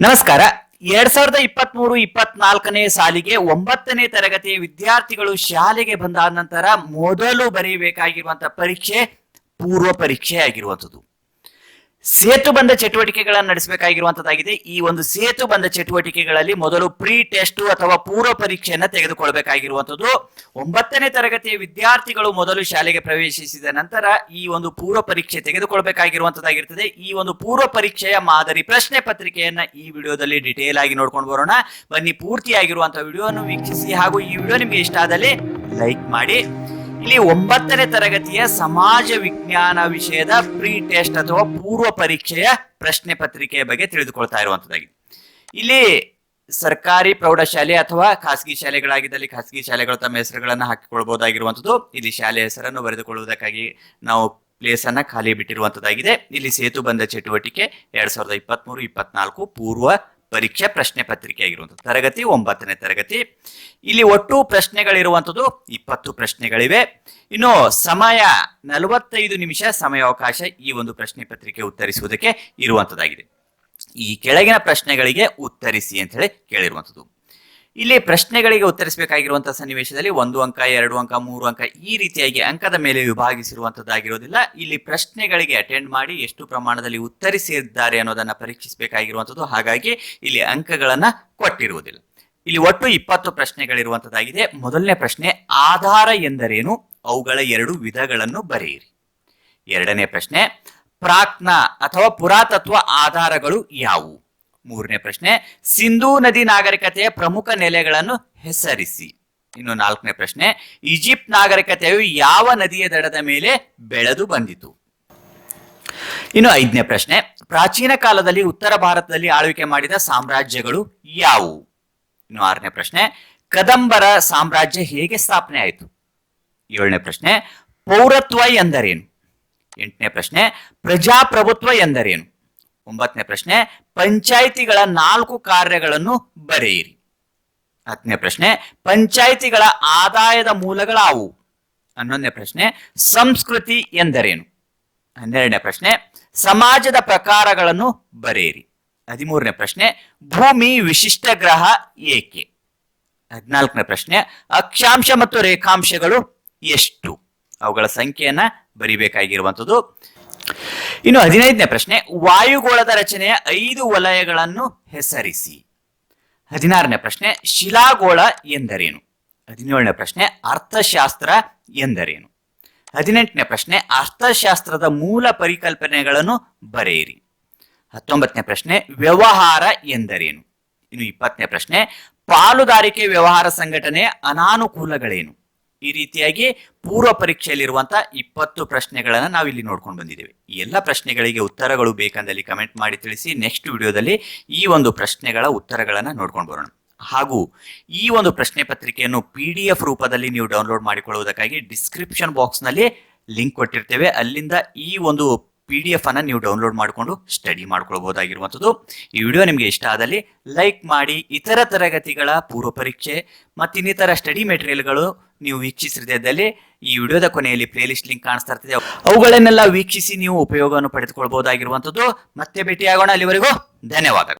ನಮಸ್ಕಾರ. ಎರಡ್ ಸಾವಿರದ ಇಪ್ಪತ್ತ್ ಮೂರು ಇಪ್ಪತ್ನಾಲ್ಕನೇ ಸಾಲಿಗೆ ಒಂಬತ್ತನೇ ತರಗತಿಯ ವಿದ್ಯಾರ್ಥಿಗಳು ಶಾಲೆಗೆ ಬಂದಾದ ನಂತರ ಮೊದಲು ಬರೆಯಬೇಕಾಗಿರುವಂತಹ ಪರೀಕ್ಷೆ ಪೂರ್ವ ಪರೀಕ್ಷೆ ಆಗಿರುವಂಥದ್ದು. ಸೇತು ಬಂದ ಚಟುವಟಿಕೆಗಳನ್ನು ನಡೆಸಬೇಕಾಗಿರುವಂತದ್ದಾಗಿದೆ. ಈ ಒಂದು ಸೇತು ಬಂದ ಚಟುವಟಿಕೆಗಳಲ್ಲಿ ಮೊದಲು ಪ್ರೀ ಟೆಸ್ಟ್ ಅಥವಾ ಪೂರ್ವ ಪರೀಕ್ಷೆಯನ್ನು ತೆಗೆದುಕೊಳ್ಬೇಕಾಗಿರುವಂತದ್ದು. ಒಂಬತ್ತನೇ ತರಗತಿಯ ವಿದ್ಯಾರ್ಥಿಗಳು ಮೊದಲು ಶಾಲೆಗೆ ಪ್ರವೇಶಿಸಿದ ನಂತರ ಈ ಒಂದು ಪೂರ್ವ ಪರೀಕ್ಷೆ ತೆಗೆದುಕೊಳ್ಬೇಕಾಗಿರುವಂತದ್ದಾಗಿರ್ತದೆ. ಈ ಒಂದು ಪೂರ್ವ ಪರೀಕ್ಷೆಯ ಮಾದರಿ ಪ್ರಶ್ನೆ ಪತ್ರಿಕೆಯನ್ನ ಈ ವಿಡಿಯೋದಲ್ಲಿ ಡಿಟೇಲ್ ಆಗಿ ನೋಡ್ಕೊಂಡು ಬರೋಣ. ಬನ್ನಿ ಪೂರ್ತಿಯಾಗಿರುವಂತಹ ವಿಡಿಯೋವನ್ನು ವೀಕ್ಷಿಸಿ ಹಾಗೂ ಈ ವಿಡಿಯೋ ನಿಮ್ಗೆ ಇಷ್ಟ ಆದಲ್ಲಿ ಲೈಕ್ ಮಾಡಿ. ಇಲ್ಲಿ ಒಂಬತ್ತನೇ ತರಗತಿಯ ಸಮಾಜ ವಿಜ್ಞಾನ ವಿಷಯದ ಪ್ರೀ ಟೆಸ್ಟ್ ಅಥವಾ ಪೂರ್ವ ಪರೀಕ್ಷೆಯ ಪ್ರಶ್ನೆ ಪತ್ರಿಕೆಯ ಬಗ್ಗೆ ತಿಳಿದುಕೊಳ್ತಾ ಇರುವಂತದ್ದಾಗಿದೆ. ಇಲ್ಲಿ ಸರ್ಕಾರಿ ಪ್ರೌಢಶಾಲೆ ಅಥವಾ ಖಾಸಗಿ ಶಾಲೆಗಳಾಗಿದ್ದಲ್ಲಿ ಖಾಸಗಿ ಶಾಲೆಗಳು ತಮ್ಮ ಹೆಸರುಗಳನ್ನು ಹಾಕಿಕೊಳ್ಬಹುದಾಗಿರುವಂಥದ್ದು ಇಲ್ಲಿ ಶಾಲೆ ಹೆಸರನ್ನು ಬರೆದುಕೊಳ್ಳುವುದಕ್ಕಾಗಿ ನಾವು ಪ್ಲೇಸ್ ಅನ್ನ ಖಾಲಿ ಬಿಟ್ಟಿರುವಂತದ್ದಾಗಿದೆ. ಇಲ್ಲಿ ಸೇತು ಬಂದ ಚಟುವಟಿಕೆ ಎರಡ್ ಸಾವಿರದ ಇಪ್ಪತ್ತ್ ಮೂರು ಇಪ್ಪತ್ನಾಲ್ಕು ಪೂರ್ವ ಪರೀಕ್ಷೆ ಪ್ರಶ್ನೆ ಪತ್ರಿಕೆ ಆಗಿರುವಂಥದ್ದು. ತರಗತಿ ಒಂಬತ್ತನೇ ತರಗತಿ. ಇಲ್ಲಿ ಒಟ್ಟು ಪ್ರಶ್ನೆಗಳಿರುವಂಥದ್ದು ಇಪ್ಪತ್ತು ಪ್ರಶ್ನೆಗಳಿವೆ. ಇನ್ನು ಸಮಯ ನಲವತ್ತೈದು ನಿಮಿಷ ಸಮಯಾವಕಾಶ ಈ ಒಂದು ಪ್ರಶ್ನೆ ಪತ್ರಿಕೆ ಉತ್ತರಿಸುವುದಕ್ಕೆ ಇರುವಂಥದ್ದಾಗಿದೆ. ಈ ಕೆಳಗಿನ ಪ್ರಶ್ನೆಗಳಿಗೆ ಉತ್ತರಿಸಿ ಅಂತ ಹೇಳಿ ಕೇಳಿರುವಂಥದ್ದು. ಇಲ್ಲಿ ಪ್ರಶ್ನೆಗಳಿಗೆ ಉತ್ತರಿಸಬೇಕಾಗಿರುವಂತಹ ಸನ್ನಿವೇಶದಲ್ಲಿ ಒಂದು ಅಂಕ, ಎರಡು ಅಂಕ, ಮೂರು ಅಂಕ ಈ ರೀತಿಯಾಗಿ ಅಂಕದ ಮೇಲೆ ವಿಭಾಗಿಸಿರುವಂತದ್ದಾಗಿರೋದಿಲ್ಲ ಇಲ್ಲಿ ಪ್ರಶ್ನೆಗಳಿಗೆ ಅಟೆಂಡ್ ಮಾಡಿ ಎಷ್ಟು ಪ್ರಮಾಣದಲ್ಲಿ ಉತ್ತರಿಸಿದ್ದಾರೆ ಅನ್ನೋದನ್ನ ಪರೀಕ್ಷಿಸಬೇಕಾಗಿರುವಂಥದ್ದು. ಹಾಗಾಗಿ ಇಲ್ಲಿ ಅಂಕಗಳನ್ನ ಕೊಟ್ಟಿರುವುದಿಲ್ಲ. ಇಲ್ಲಿ ಒಟ್ಟು ಇಪ್ಪತ್ತು ಪ್ರಶ್ನೆಗಳಿರುವಂತದ್ದಾಗಿದೆ ಮೊದಲನೇ ಪ್ರಶ್ನೆ, ಆಧಾರ ಎಂದರೇನು? ಅವುಗಳ ಎರಡು ವಿಧಗಳನ್ನು ಬರೆಯಿರಿ. ಎರಡನೇ ಪ್ರಶ್ನೆ ಪ್ರಾಕ್ನ ಅಥವಾ ಪುರಾತತ್ವ ಆಧಾರಗಳು ಯಾವುವು? ಮೂರನೇ ಪ್ರಶ್ನೆ, ಸಿಂಧೂ ನದಿ ನಾಗರಿಕತೆಯ ಪ್ರಮುಖ ನೆಲೆಗಳನ್ನು ಹೆಸರಿಸಿ. ಇನ್ನು ನಾಲ್ಕನೇ ಪ್ರಶ್ನೆ, ಈಜಿಪ್ಟ್ ನಾಗರಿಕತೆಯು ಯಾವ ನದಿಯ ದಡದ ಮೇಲೆ ಬೆಳೆದು ಬಂದಿತು? ಇನ್ನು ಐದನೇ ಪ್ರಶ್ನೆ, ಪ್ರಾಚೀನ ಕಾಲದಲ್ಲಿ ಉತ್ತರ ಭಾರತದಲ್ಲಿ ಆಳ್ವಿಕೆ ಮಾಡಿದ ಸಾಮ್ರಾಜ್ಯಗಳು ಯಾವುವು? ಇನ್ನು ಆರನೇ ಪ್ರಶ್ನೆ, ಕದಂಬರ ಸಾಮ್ರಾಜ್ಯ ಹೇಗೆ ಸ್ಥಾಪನೆ ಆಯಿತು? ಏಳನೇ ಪ್ರಶ್ನೆ, ಪೌರತ್ವ ಎಂದರೇನು? ಎಂಟನೇ ಪ್ರಶ್ನೆ, ಪ್ರಜಾಪ್ರಭುತ್ವ ಎಂದರೇನು? ಒಂಬತ್ತನೇ ಪ್ರಶ್ನೆ, ಪಂಚಾಯಿತಿಗಳ ನಾಲ್ಕು ಕಾರ್ಯಗಳನ್ನು ಬರೆಯಿರಿ. ಹತ್ತನೇ ಪ್ರಶ್ನೆ, ಪಂಚಾಯಿತಿಗಳ ಆದಾಯದ ಮೂಲಗಳಾವು? ಹನ್ನೊಂದನೇ ಪ್ರಶ್ನೆ, ಸಂಸ್ಕೃತಿ ಎಂದರೇನು? ಹನ್ನೆರಡನೇ ಪ್ರಶ್ನೆ, ಸಮಾಜದ ಪ್ರಕಾರಗಳನ್ನು ಬರೆಯಿರಿ. ಹದಿಮೂರನೇ ಪ್ರಶ್ನೆ, ಭೂಮಿ ವಿಶಿಷ್ಟ ಗ್ರಹ ಏಕೆ? ಹದಿನಾಲ್ಕನೇ ಪ್ರಶ್ನೆ, ಅಕ್ಷಾಂಶ ಮತ್ತು ರೇಖಾಂಶಗಳು ಎಷ್ಟು? ಅವುಗಳ ಸಂಖ್ಯೆಯನ್ನ ಬರಿಬೇಕಾಗಿರುವಂಥದ್ದು ಇನ್ನು ಹದಿನೈದನೇ ಪ್ರಶ್ನೆ, ವಾಯುಗೋಳದ ರಚನೆಯ ಐದು ವಲಯಗಳನ್ನು ಹೆಸರಿಸಿ. ಹದಿನಾರನೇ ಪ್ರಶ್ನೆ, ಶಿಲಾಗೋಳ ಎಂದರೇನು? ಹದಿನೇಳನೇ ಪ್ರಶ್ನೆ, ಅರ್ಥಶಾಸ್ತ್ರ ಎಂದರೇನು? ಹದಿನೆಂಟನೇ ಪ್ರಶ್ನೆ, ಅರ್ಥಶಾಸ್ತ್ರದ ಮೂಲ ಪರಿಕಲ್ಪನೆಗಳನ್ನು ಬರೆಯಿರಿ. ಹತ್ತೊಂಬತ್ತನೇ ಪ್ರಶ್ನೆ, ವ್ಯವಹಾರ ಎಂದರೇನು? ಇನ್ನು ಇಪ್ಪತ್ತನೇ ಪ್ರಶ್ನೆ, ಪಾಲುದಾರಿಕೆ ವ್ಯವಹಾರ ಸಂಘಟನೆಯ ಅನಾನುಕೂಲಗಳೇನು? ಈ ರೀತಿಯಾಗಿ ಪೂರ್ವ ಪರೀಕ್ಷೆಯಲ್ಲಿರುವಂತಹ ಇಪ್ಪತ್ತು ಪ್ರಶ್ನೆಗಳನ್ನು ನಾವು ಇಲ್ಲಿ ನೋಡ್ಕೊಂಡು ಬಂದಿದ್ದೇವೆ. ಈ ಎಲ್ಲ ಪ್ರಶ್ನೆಗಳಿಗೆ ಉತ್ತರಗಳು ಬೇಕಂದಲ್ಲಿ ಕಮೆಂಟ್ ಮಾಡಿ ತಿಳಿಸಿ ನೆಕ್ಸ್ಟ್ ವಿಡಿಯೋದಲ್ಲಿ ಈ ಒಂದು ಪ್ರಶ್ನೆಗಳ ಉತ್ತರಗಳನ್ನು ನೋಡ್ಕೊಂಡು ಬರೋಣ. ಹಾಗೂ ಈ ಒಂದು ಪ್ರಶ್ನೆ ಪತ್ರಿಕೆಯನ್ನು ಪಿ ಡಿ ಎಫ್ ರೂಪದಲ್ಲಿ ನೀವು ಡೌನ್ಲೋಡ್ ಮಾಡಿಕೊಳ್ಳುವುದಕ್ಕಾಗಿ ಡಿಸ್ಕ್ರಿಪ್ಷನ್ ಬಾಕ್ಸ್ನಲ್ಲಿ ಲಿಂಕ್ ಕೊಟ್ಟಿರ್ತೇವೆ. ಅಲ್ಲಿಂದ ಈ ಒಂದು ಪಿ ಡಿ ಎಫ್ ಅನ್ನ ನೀವು ಡೌನ್ಲೋಡ್ ಮಾಡಿಕೊಂಡು ಸ್ಟಡಿ ಮಾಡ್ಕೊಳ್ಬಹುದಾಗಿರುವಂಥದ್ದು. ಈ ವಿಡಿಯೋ ನಿಮಗೆ ಇಷ್ಟ ಆದಲ್ಲಿ ಲೈಕ್ ಮಾಡಿ, ಇತರ ತರಗತಿಗಳ ಪೂರ್ವ ಪರೀಕ್ಷೆ ಮತ್ತು ಇನ್ನಿತರ ಸ್ಟಡಿ ಮೆಟೀರಿಯಲ್ಗಳು ನೀವು ವೀಕ್ಷಿಸಿದಲ್ಲಿ ಈ ವಿಡಿಯೋದ ಕೊನೆಯಲ್ಲಿ ಪ್ಲೇಲಿಸ್ಟ್ ಲಿಂಕ್ ಕಾಣಿಸ್ತಾ ಇರ್ತದೆ. ಅವುಗಳನ್ನೆಲ್ಲ ವೀಕ್ಷಿಸಿ ನೀವು ಉಪಯೋಗವನ್ನು ಪಡೆದುಕೊಳ್ಬಹುದಾಗಿರುವಂಥದ್ದು. ಮತ್ತೆ ಭೇಟಿಯಾಗೋಣ. ಅಲ್ಲಿವರೆಗೂ ಧನ್ಯವಾದಗಳು.